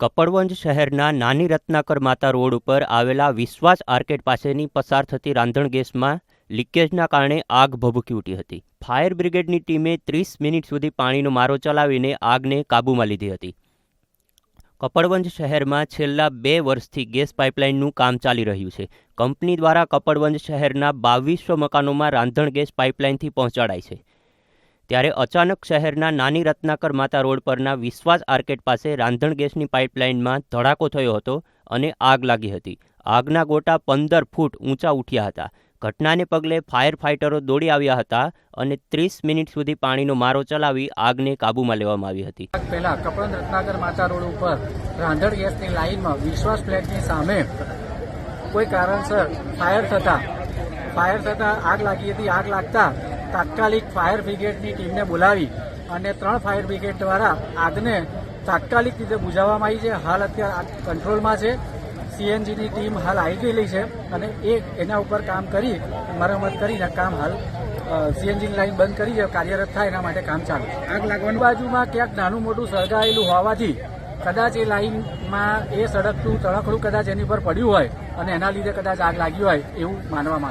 કપડવંજ શહેરના નાની રત્નાકર માતા રોડ ઉપર આવેલા વિશ્વાસ આર્કેડ પાસેની પસાર થતી રાંધણ ગેસમાં લીકેજના કારણે આગ ભભૂકી ઉઠી હતી. ફાયર બ્રિગેડની ટીમે ત્રીસ મિનિટ સુધી પાણીનો મારો ચલાવીને આગને કાબૂમાં લીધી હતી. કપડવંજ શહેરમાં છેલ્લા બે વર્ષથી ગેસ પાઇપલાઇનનું કામ ચાલી રહ્યું છે. કંપની દ્વારા કપડવંજ શહેરના બાવીસો મકાનોમાં રાંધણ ગેસ પાઇપલાઇનથી પહોંચાડાય છે. ત્યારે અચાનક શહેરના નાની રત્નાકર માતા રોડ પરના વિશ્વાસ આર્કેડ પાસે રાંધણ ગેસની પાઇપલાઇનમાં ધડાકો થયો હતો અને આગ લાગી હતી. આગના ગોટા પંદર ફૂટ ઊંચા ઉઠ્યા હતા. ઘટનાને પગલે ફાયર ફાઇટરો દોડી આવ્યા હતા અને ત્રીસ મિનિટ સુધી પાણીનો મારો ચલાવી આગને કાબૂમાં લેવામાં આવી હતી. પહેલા કપડન રત્નાકર માતા રોડ ઉપર રાંધણ ગેસની લાઇનમાં વિશ્વાસ ફ્લેટની સામે કોઈ કારણસર ફાયર થતા ફાયર થતા આગ લાગી હતી. આગ લાગતા તાત્કાલિક ફાયર બ્રિગેડની ટીમને બોલાવી અને ત્રણ ફાયર બ્રિગેડ દ્વારા આગને તાત્કાલિક રીતે બુઝાવવામાં આવી છે. હાલ અત્યારે કંટ્રોલમાં છે. સીએનજીની ટીમ હાલ આવી ગયેલી છે અને એ એના ઉપર કામ કરી મરામત કરીને કામ હાલ સીએનજીની લાઈન બંધ કરી છે. કાર્યરત થાય એના માટે કામ ચાલુ. આગ લાગવાની? બાજુમાં ક્યાંક નાનું મોટું સળગાયેલું હોવાથી કદાચ એ લાઈનમાં એ સડકનું તળખડું કદાચ એની પર પડ્યું હોય અને એના લીધે કદાચ આગ લાગી હોય એવું માનવામાં.